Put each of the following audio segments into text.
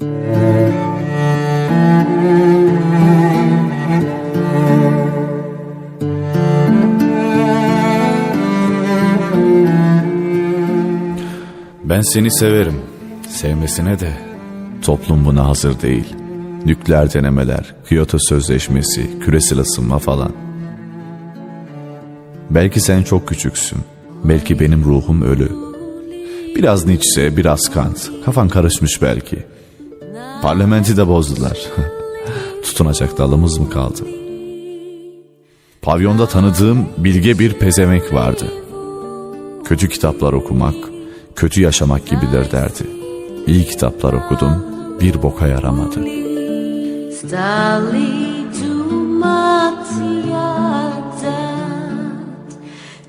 Ben seni severim. Sevmesine de toplum buna hazır değil. Nükleer denemeler, Kyoto Sözleşmesi, küresel ısınma falan. Belki sen çok küçüksün. Belki benim ruhum ölü. Biraz Nietzsche, biraz Kant. Kafan karışmış belki. Parlamenti de bozdular. Tutunacak dalımız mı kaldı? Pavyonda tanıdığım bilge bir pezemek vardı. Kötü kitaplar okumak, kötü yaşamak gibidir derdi. İyi kitaplar okudum, bir boka yaramadı.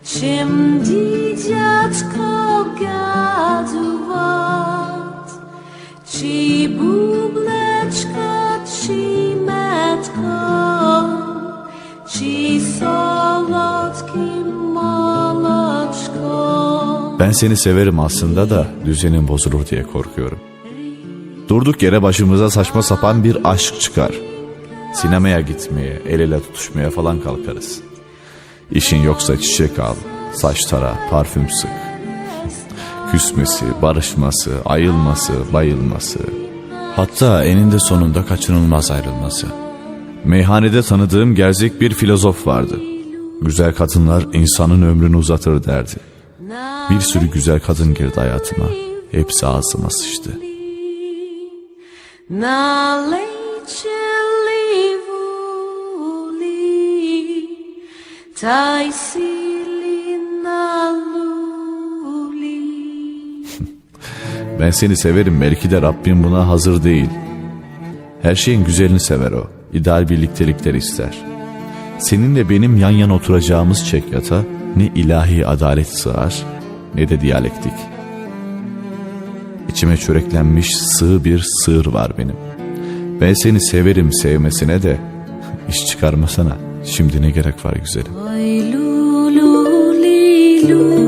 Czym dzieciaczko Ben seni severim aslında da düzenin bozulur diye korkuyorum. Durduk yere başımıza saçma sapan bir aşk çıkar. Sinemaya gitmeye, el ele tutuşmaya falan kalkarız. İşin yoksa çiçek al, saç tara, parfüm sık. Küsmesi, barışması, ayılması, bayılması. Hatta eninde sonunda kaçınılmaz ayrılması. Meyhanede tanıdığım gerzek bir filozof vardı. Güzel kadınlar insanın ömrünü uzatır derdi. Bir sürü güzel kadın girdi hayatıma. Hepsi ağzıma sıçtı. Ben seni severim belki de Rabbim buna hazır değil. Her şeyin güzelini sever o. İdeal birliktelikler ister. Seninle benim yan yana oturacağımız çekyata ne ilahi adalet sığar ne de diyalektik. İçime çöreklenmiş sığ bir sığır var benim. Ben seni severim sevmesine de iş çıkarmasana. Şimdi ne gerek var güzelim. Oj lululi luli,